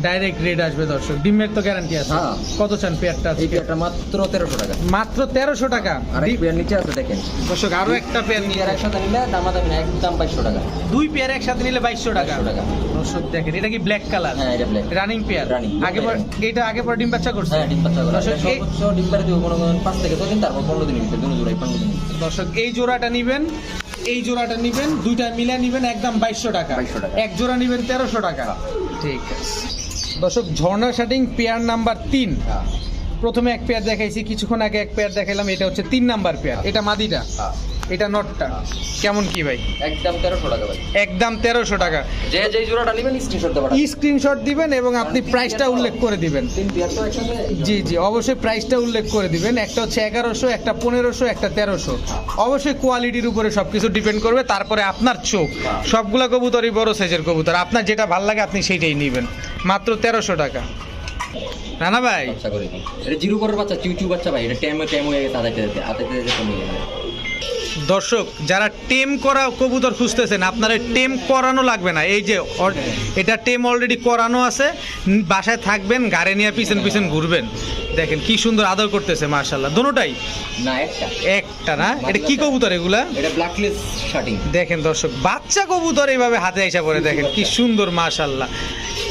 Speaker 2: ডাইরেক্ট
Speaker 1: রেড আসবে দর্শক। ডিমের তো গ্যারান্টি আছে।
Speaker 2: হ্যাঁ।
Speaker 1: কত চান পেয়ারটা
Speaker 2: এই পেয়ারটা মাত্র তেরোশো টাকা।
Speaker 1: মাত্র তেরোশো টাকা।
Speaker 2: আর এক পেয়ার নিচে আছে দেখেন।
Speaker 1: দর্শক আরও একটা পেয়ার নিয়ে
Speaker 2: পেয়ার একসাথে নিলে দামাদামি একদম বাইশশো টাকা।
Speaker 1: দুই পেয়ার একসাথে নিলে বাইশশো টাকা।
Speaker 2: 2200 টাকা।
Speaker 1: দর্শক দেখেন এটা কি ব্ল্যাক কালার
Speaker 2: হ্যাঁ এটা ব্ল্যাক
Speaker 1: রানিং পেয়ার আগে পর এটা আগে পর ডিম বাচ্চা করছে?
Speaker 2: হ্যাঁ ডিম বাচ্চা করা
Speaker 1: দর্শক এই-
Speaker 2: সর্বোচ্চ ডিম পারে দিব কোনো কোনো পাঁচ থেকে ছয় দিন তারপর পনেরো দিনের ভিতরে দুটো জোড়াই পনেরো দিন
Speaker 1: দর্শক এই জোড়াটা নিবেন এই জোড়াটা নিবেন দুইটা মিলে নিবেন একদম বাইশশো টাকা।
Speaker 2: 2200 টাকা।
Speaker 1: এক জোড়া নিবেন তেরোশো টাকা। ঠিক আছে। দর্শক ঝর্ণা শাটিং পেয়ার নাম্বার তিন।
Speaker 2: হ্যাঁ।
Speaker 1: প্রথমে এক পেয়ার দেখাইছি কিছুক্ষণ আগে এক পেয়ার দেখাইলাম এটা হচ্ছে তিন নাম্বার পেয়ার এটা মাদিটা।
Speaker 2: হ্যাঁ।
Speaker 1: এটা নটটা কেমন কি ভাই
Speaker 2: একদম তেরোশো টাকা ভাই
Speaker 1: একদম তেরোশো টাকা
Speaker 2: যে যে জোড়াটা নেবেন স্ক্রিনশট দেবেন
Speaker 1: স্ক্রিনশট দিবেন এবং আপনি প্রাইসটা উল্লেখ করে দিবেন জি জি অবশ্যই প্রাইসটা উল্লেখ করে দিবেন একটা হচ্ছে এগারোশো একটা পনেরোশো একটা তেরোশো অবশ্যই কোয়ালিটির উপরে সব কিছু ডিপেন্ড করবে তারপরে আপনার চোখ সবগুলা কবুতরই বড় সাইজের কবুতর আপনার যেটা ভালো লাগে আপনি সেইটাই নেবেন মাত্র তেরোশো টাকা রানা ভাই
Speaker 2: এটা জিরো করার বাচ্চা চিউ চিউ বাচ্চা ভাই এটা ট্যাম ট্যাম হয়ে গেছে আদাইতে আদাইতে যেতে গেছে
Speaker 1: দর্শক যারা টেম করা কবুতর খুঁজতেছেন আপনার টেম করানো লাগবে না। এই যে এটা টেম অলরেডি করানো আছে। বাসায় থাকবেন গাড়ি নিয়ে পিছন পিছন ঘুরবেন। দেখেন কি সুন্দর আদর করতেছে মার্শাল্লাহ দোনোটাই
Speaker 2: না একটা।
Speaker 1: একটা না? এটা কি কবুতর এগুলা?
Speaker 2: এটা ব্ল্যাকলেস শার্টিং
Speaker 1: দেখেন দর্শক বাচ্চা কবুতর এইভাবে হাতে আইসা পরে দেখেন কি সুন্দর মাশাল্লাহ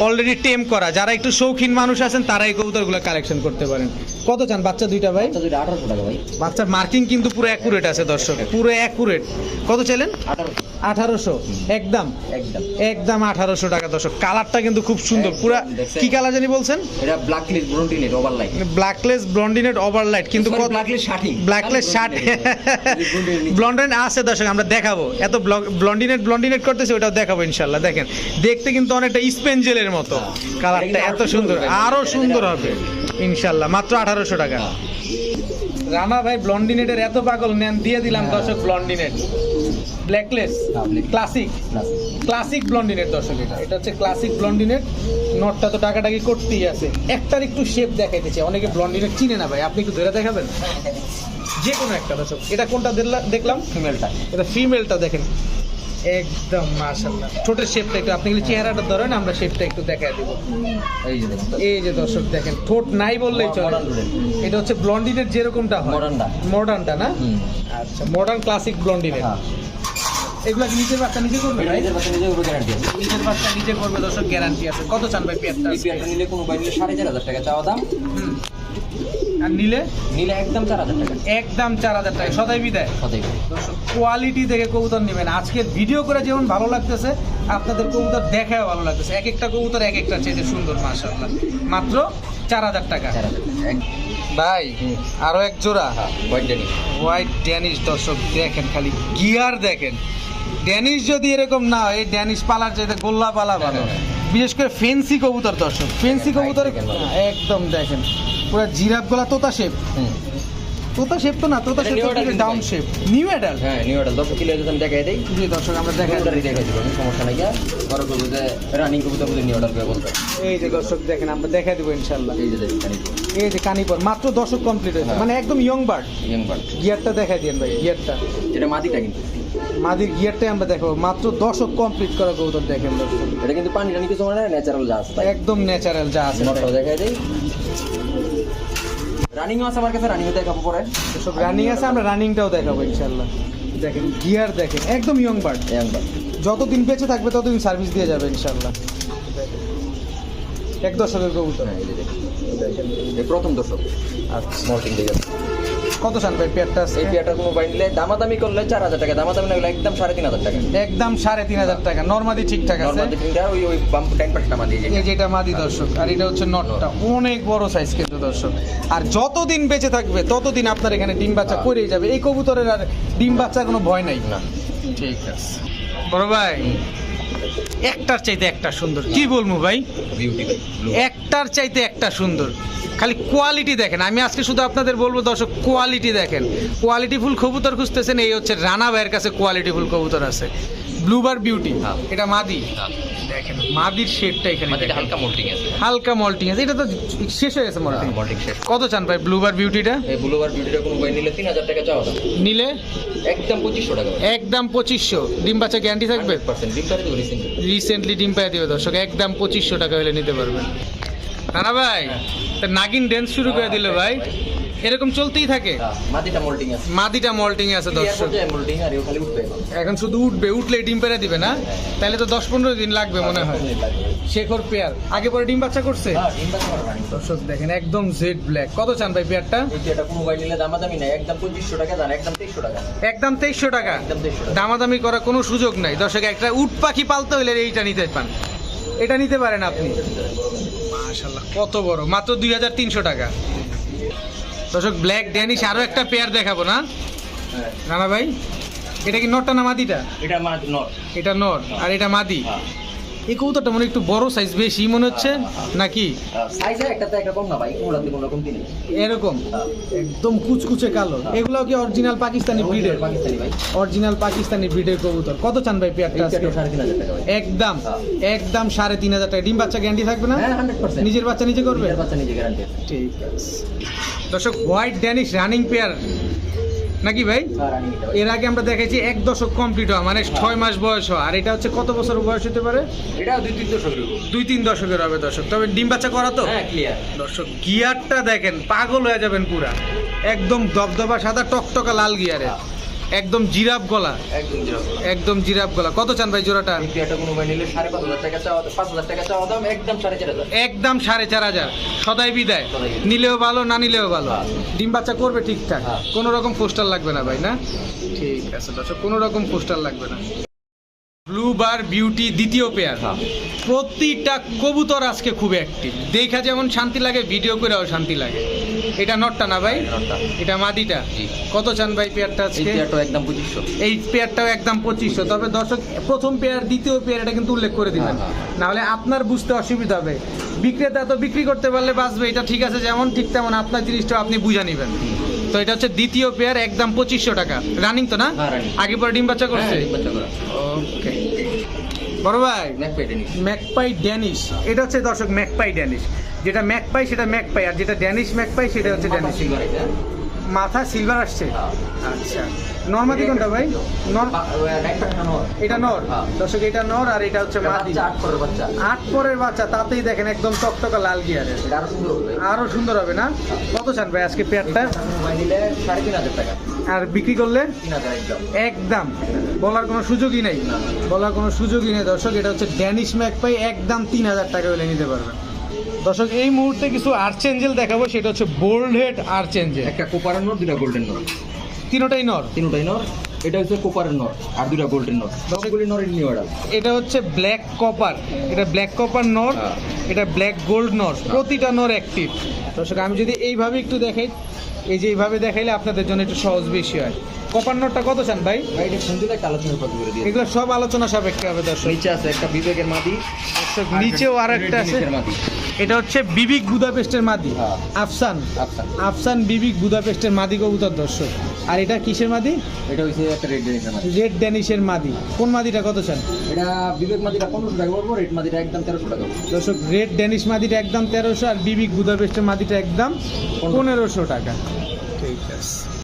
Speaker 1: অলরেডি টেম করা। যারা একটু শৌখিন মানুষ আছেন তারা এই কবুতরগুলো কালেকশন করতে পারেন। কত চান বাচ্চা দুইটা ভাই?
Speaker 2: দুইটা আঠারোশো টাকা ভাই।
Speaker 1: বাচ্চার মার্কিং কিন্তু পুরো অ্যাকুরেট আছে দর্শক পুরো অ্যাকুরেট কত চাইলেন?
Speaker 2: আঠারোশো।
Speaker 1: একদম।
Speaker 2: একদম।
Speaker 1: আঠারোশো টাকা দর্শক কালারটা কিন্তু খুব সুন্দর পুরা কি কালার জানি বলছেন?
Speaker 2: এটা ব্ল্যাকলেস
Speaker 1: ব্লন্ডিনেট ওভারলাইট কিন্তু
Speaker 2: ব্ল্যাকলেস শার্টিং
Speaker 1: ব্ল্যাকলেস শার্ট ব্লন্ডিনেট আছে দর্শক আমরা দেখাবো। এত ব্লন্ডিনেট ব্লন্ডিনেট করতেছে ওটাও দেখাবো ইনশাল্লাহ দেখেন দেখতে কিন্তু অনেকটা স্পেঞ্জেলের মতো। কালারটা এত সুন্দর আরও সুন্দর হবে। ইনশাল্লাহ মাত্র আঠারোশো টাকা। রানা ভাই ব্লন্ডিনেটের এত পাগল নেন দিয়ে দিলাম
Speaker 2: হ্যাঁ।
Speaker 1: দর্শক ব্লন্ডিনেট। ব্ল্যাকলেস
Speaker 2: হ্যাঁ,
Speaker 1: ক্লাসিক। ক্লাসিক ব্লন্ডিনেট দর্শক এটা। এটা হচ্ছে ক্লাসিক ব্লন্ডিনেট। নটটা তো টাকাটাকি করতেই আছে। একটার একটু শেপ দেখাইতেছে অনেকে ব্লন্ডিনেট চিনে না ভাই। আপনি একটু ধরে দেখাবেন? যে কোনো একটা দর্শক। এটা কোনটা দেখলা- দেখলাম?
Speaker 2: ফিমেলটা
Speaker 1: এটা ফিমেলটা দেখেন। একদম মাশাআল্লাহ। ঠোঁটের শেপটা একটু আপনি যদি চেহারাটা ধরেন আমরা শেপটা একটু দেখাই দেবো।
Speaker 2: এই যে দেখুন।
Speaker 1: এই যে দর্শক দেখেন ঠোঁট নাই বললেই চলে। এটা হচ্ছে ব্লন্ডিনের যেরকমটা হয়। মডার্নটা না? আচ্ছা মডার্ন ক্লাসিক ব্লন্ডিনের এগুলা নিজের বাচ্চা নিজে করবে?
Speaker 2: নিজের বাচ্চা গ্যারান্টি আছে।
Speaker 1: নিজের বাচ্চা নিজে করবে দর্শক গ্যারান্টি আছে। কত চান ভাই পেয়ারটা?
Speaker 2: পেয়ারটা নিলে কোনো বাই নিলে সাড়ে চার হাজার টাকা চাওয়া দাম।
Speaker 1: আর নিলে?
Speaker 2: নিলে একদম চার হাজার টাকা।
Speaker 1: একদম চার হাজার টাকা। সদাই বিদায়।
Speaker 2: সদাই
Speaker 1: দর্শক কোয়ালিটি দেখে কবুতর নেবেন। আজকে ভিডিও করে যেমন ভালো লাগতেছে আপনাদের কবুতর দেখাও ভালো লাগতেছে। এক একটা কবুতর এক একটা চেয়ে সুন্দর মাশাআল্লাহ। মাত্র চার হাজার টাকা। ভাই আরও এক জোড়া।
Speaker 2: হ্যাঁ হোয়াইট ডেনি
Speaker 1: হোয়াইট ড্যানিশ দর্শক দেখেন খালি গিয়ার দেখেন। ড্যানিশ যদি এরকম না হয় ড্যানিশ পালার চাইতে গোল্লা পালা ভালো।
Speaker 2: হ্যাঁ,
Speaker 1: বিশেষ করে ফেন্সি কবুতর দর্শক। ফেন্সি কবুতর একদম। দেখেন। পুরো জিরাফ গলা তোতা শেপ তোতা শেপ তো না তোতা shape
Speaker 2: adult
Speaker 1: down shape new adult
Speaker 2: হ্যাঁ নিউ অর্ডার দশ কিলো আমি দেখাই দিই।
Speaker 1: জি দর্শক আমরা দেখা
Speaker 2: কবুতরই দেখাই দিব সমস্যা নাই গিয়া। বড় করব যে রানিং কবুতর বলে নিউ করে। বলতে
Speaker 1: এই যে দর্শক দেখেন আমরা দেখা দিব ইনশাল্লাহ।
Speaker 2: এই যে দেখুন
Speaker 1: এই যে কানিপর মাত্র দর্শক কমপ্লিট হয়েছে।
Speaker 2: হ্যাঁ।
Speaker 1: মানে একদম ইয়ং বার্ড
Speaker 2: ইয়ং বার্ড
Speaker 1: গিয়ারটা দেখাই দিন ভাই গিয়ারটা।
Speaker 2: এটা মাদিটা কিন্তু।
Speaker 1: মাদির গিয়ারটাই আমরা দেখাবো। মাত্র দশক কমপ্লিট করা কবুতর দেখেন দর্শক।
Speaker 2: এটা কিন্তু পানি টানি কিছু মানে ন্যাচারাল যা আছে
Speaker 1: একদম ন্যাচারাল যা আছে
Speaker 2: দেখাই দিই। রানিংও আছে আমার কাছে রানিংও দেখাবো পরে।
Speaker 1: সব রানিং আছে আমরা রানিংটাও দেখাবো ইনশাল্লাহ দেখেন গিয়ার দেখেন একদম ইয়ং বার্ড
Speaker 2: ইয়ং বার্ড
Speaker 1: যতদিন বেঁচে থাকবে ততদিন সার্ভিস দিয়ে যাবে ইনশাল্লাহ এক দশকের কবুতর।
Speaker 2: হ্যাঁ, প্রথম দশক।
Speaker 1: আচ্ছা। কত চান ভাই পেয়ারটা
Speaker 2: এই পেয়ারটার কোনো বাইন নিলে দামাদামি করলে চার হাজার টাকা দামাদামি না করলে একদম সাড়ে তিন হাজার টাকা।
Speaker 1: একদম সাড়ে তিন হাজার টাকা নর্মাদি ঠিকঠাক আছে।
Speaker 2: ওই ওই টাইম মাদি
Speaker 1: এই যেটা মাদি দর্শক আর এটা হচ্ছে নটটা অনেক বড় সাইজ কিন্তু দর্শক। আর যতদিন বেঁচে থাকবে ততদিন আপনার এখানে ডিম বাচ্চা
Speaker 2: হ্যাঁ।
Speaker 1: করেই যাবে। এই কবুতরের আর ডিম বাচ্চার কোনো ভয় নাই।
Speaker 2: না।
Speaker 1: ঠিক আছে। বড় ভাই একটার চাইতে একটা সুন্দর। কি বলব ভাই। একটার চাইতে একটা সুন্দর। খালি কোয়ালিটি দেখেন। আমি আজকে শুধু আপনাদের বলব দর্শক কোয়ালিটি দেখেন। কোয়ালিটি ফুল কবুতর খুঁজতেছেন এই হচ্ছে রানা ভাইয়ের কাছে কোয়ালিটি ফুল কবুতর আছে। Blue bar beauty.
Speaker 2: হ্যাঁ।
Speaker 1: এটা মাদি।
Speaker 2: হ্যাঁ।
Speaker 1: দেখেন মাদির শেডটা এখানে
Speaker 2: হালকা মল্টিং আছে।
Speaker 1: হালকা মল্টিং আছে। এটা তো শেষ হয়ে গেছে মল্টিং
Speaker 2: মল্টিং শেষ।
Speaker 1: কত চান ভাই ব্লুবার বিউটিটা?
Speaker 2: এই ব্লুবার বিউটিটা কোনো বাই নিলে তিন হাজার টাকা চাওয়া দাম
Speaker 1: নিলে?
Speaker 2: একদম পঁচিশশো টাকা
Speaker 1: একদম পঁচিশশো। ডিম বাচ্চা গ্যারান্টি থাকবে?
Speaker 2: পার্সেন্ট। ডিম পারে দেবো
Speaker 1: রিসেন্টলি ডিম পাই দিবে দর্শক। একদম পঁচিশশো টাকা হলে নিতে পারবেন। রানা ভাই তা নাগিন ড্যান্স শুরু করে দিল ভাই। এরকম চলতেই থাকে।
Speaker 2: মাদিটা মল্টিং আছে।
Speaker 1: মাদিটা মল্টিং আছে দর্শক।
Speaker 2: মল্টিং আর খালি উঠবে।
Speaker 1: এখন শুধু উঠবে উঠলে ডিম পেরে দিবে না? তাহলে তো দশ পনেরো দিন লাগবে মনে হয়। শেখর পেয়ার। আগে পরে ডিম বাচ্চা করছে?
Speaker 2: হ্যাঁ
Speaker 1: দর্শক দেখেন একদম জেড ব্ল্যাক কত চান ভাই পেয়ারটা?
Speaker 2: বাই নিলে দামাদামি নাই। একদম পঁচিশশো টাকা দাম একদম তেইশশো টাকা।
Speaker 1: একদম তেইশশো টাকা। দামাদামি করার কোনো সুযোগ নাই। দর্শক একটা উট পাখি পালতে হইলে এইটা নিতে পান। এটা নিতে পারেন আপনি। মাশাল্লাহ কত বড়। মাত্র দুই হাজার তিনশো টাকা। দর্শক ব্ল্যাক ড্যানিশ আরও একটা পেয়ার দেখাবো না
Speaker 2: হ্যাঁ।
Speaker 1: রানা ভাই এটা কি নটটা না মাদিটা
Speaker 2: এটা নট
Speaker 1: এটা নর আর এটা মাদি
Speaker 2: হ্যাঁ।
Speaker 1: এই কবুতরটা মনে হয় একটু বড় সাইজ বেশি মনে হচ্ছে নাকি?
Speaker 2: সাইজে একটা তো একটা না ভাই কোনটাতে কোনো রকম তিনি
Speaker 1: এরকম? একদম কুচকুচে কালো। এগুলো কি অরিজিনাল পাকিস্তানি ব্রিডের
Speaker 2: পাকিস্তানি ভাই।
Speaker 1: অরিজিনাল পাকিস্তানি ব্রিডের কবুতর। কত চান ভাই পেয়ারটা আজকে? একদম
Speaker 2: হ্যাঁ।
Speaker 1: একদম সাড়ে তিন হাজার টাকা। ডিম বাচ্চা গ্যারান্টি থাকবে না?
Speaker 2: হ্যাঁ
Speaker 1: নিজের বাচ্চা নিজে করবে?
Speaker 2: বাচ্চা নিজে গ্যারান্টি
Speaker 1: ঠিক আছে। দর্শক হোয়াইট ড্যানিশ রানিং পেয়ার নাকি ভাই?
Speaker 2: হ্যাঁ।
Speaker 1: এর আগে আমরা দেখেছি এক দশক কমপ্লিট হওয়া মানে ছয় মাস বয়স হয় আর এটা হচ্ছে কত বছর বয়স হতে পারে?
Speaker 2: এটা দুই তিন দশক
Speaker 1: দুই তিন দশকের হবে দর্শক। তবে ডিম বাচ্চা করা তো?
Speaker 2: হ্যাঁ
Speaker 1: দর্শক গিয়ারটা দেখেন পাগল হয়ে যাবেন পুরা। একদম দবদবা সাদা টকটকা লাল গিয়ারে একদম জিরাফ গলা।
Speaker 2: একদম যেরকম
Speaker 1: একদম জিরাফ গলা। কত চান ভাই জোড়াটা?
Speaker 2: কোনো ভাই নিলে টাকা টাকা দাম একদম
Speaker 1: একদম সাড়ে চার হাজার। সদাই বিদায়। নিলেও ভালো না নিলেও ভালো।
Speaker 2: হ্যাঁ।
Speaker 1: ডিম বাচ্চা করবে ঠিকঠাক।
Speaker 2: হ্যাঁ।
Speaker 1: কোনো রকম পোস্টার লাগবে না ভাই না? ঠিক আছে। দর্শক কোনো রকম পোস্টার লাগবে না। ব্লু বার বিউটি দ্বিতীয় পেয়ার
Speaker 2: হ্যাঁ।
Speaker 1: প্রতিটা কবুতর আজকে খুব অ্যাক্টিভ দেখা যেমন শান্তি লাগে ভিডিও করেও শান্তি লাগে। এটা নটটা না ভাই। এটা মাদিটা? কত চান ভাই পেয়ারটা
Speaker 2: এই
Speaker 1: আজকে?
Speaker 2: পেয়ারটাও একদম পঁচিশশো।
Speaker 1: এই পেয়ারটাও একদম পঁচিশশো। তবে দর্শক প্রথম পেয়ার দ্বিতীয় পেয়ার এটা কিন্তু উল্লেখ করে দিবেন।
Speaker 2: হ্যাঁ, হ্যাঁ,
Speaker 1: নাহলে আপনার বুঝতে অসুবিধা হবে। বিক্রেতা তো বিক্রি করতে পারলে বাঁচবে। এটা ঠিক আছে যেমন ঠিক তেমন আপনার জিনিসটা আপনি বুঝা নেবেন। তো এটা হচ্ছে দ্বিতীয় পেয়ার একদম পঁচিশশো টাকা। রানিং তো না?
Speaker 2: হ্যাঁ,
Speaker 1: আগে পরে ডিম বাচ্চা করছে?
Speaker 2: হ্যাঁ,
Speaker 1: ওকে বড় ভাই ম্যাকপাই ড্যানিশ এটা হচ্ছে দর্শক ম্যাকপাই ড্যানিশ যেটা ম্যাকপাই সেটা ম্যাকপাই আর যেটা ড্যানিশ ম্যাকপাই সেটা হচ্ছে ড্যানিশ মাথা সিলভার আসছে। আচ্ছা। নর্মাদি কোনটা ভাই? নর এটা নর?
Speaker 2: হ্যাঁ।
Speaker 1: দর্শক এটা নর আর এটা হচ্ছে মাদি।
Speaker 2: আট
Speaker 1: পরের বাচ্চা। তাতেই দেখেন একদম টকটকা লাল গিয়ারের
Speaker 2: আরও সুন্দর হবে।
Speaker 1: না? কত চান ভাই আজকে পেয়ারটা আর বিক্রি করলে?
Speaker 2: একদম।
Speaker 1: একদম। বলার কোনো সুযোগই নেই। বলার কোনো সুযোগই নেই দর্শক এটা হচ্ছে ড্যানিশ ম্যাক পাই একদম তিন হাজার টাকা হলে নিতে পারবেন। দর্শক এই মুহূর্তে কিছু আর্চেঞ্জেল দেখাবো সেটা হচ্ছে বোল্ড হেড আর্চেঞ্জেল
Speaker 2: একটা কোপারের নোট দুটা গোল্ডেন নোট
Speaker 1: তিনোটাই নর।
Speaker 2: তিনটাই নর। এটা হচ্ছে কোপারের নোট আর দুটা গোল্ডেন নোট সবগুলি নরের নিউ অর্ডার
Speaker 1: এটা হচ্ছে ব্ল্যাক কপার এটা ব্ল্যাক কপার নর
Speaker 2: হ্যাঁ।
Speaker 1: এটা ব্ল্যাক গোল্ড নর প্রতিটা নর অ্যাক্টিভ দর্শক আমি যদি এইভাবে একটু দেখাই এই যে এইভাবে দেখাইলে আপনাদের জন্য একটু সহজ বেশি হয়। কপার নটটা কত চান ভাই?
Speaker 2: ভাই এটা ফোন একটা করে দিয়ে
Speaker 1: এগুলো সব আলোচনা সাপেক্ষে হবে দর্শক।
Speaker 2: নিচে আছে একটা বিবেকের
Speaker 1: দর্শক নিচেও আর একটা আছে।
Speaker 2: মাদি।
Speaker 1: এটা হচ্ছে বিবিক বুদাপেস্টের মাদি।
Speaker 2: হ্যাঁ।
Speaker 1: আফসান। আফসান। বিবিক বুদাপেস্টের মাদি কবুতর দর্শক। আর এটা কিসের মাদি?
Speaker 2: এটা হচ্ছে একটা রেড জিনিসের মাদি।
Speaker 1: রেড ড্যানিশের মাদি। কোন মাদিটা কত চান?
Speaker 2: এটা বিবেক মাদিটা পনেরোশো টাকা পড়ব রেড মাদিটা একদম তেরোশো টাকা
Speaker 1: দর্শক রেড ড্যানিশ মাদিটা একদম তেরোশো আর বিবিক বুদাপেস্টের মাদিটা একদম পনেরোশো টাকা। ঠিক আছে।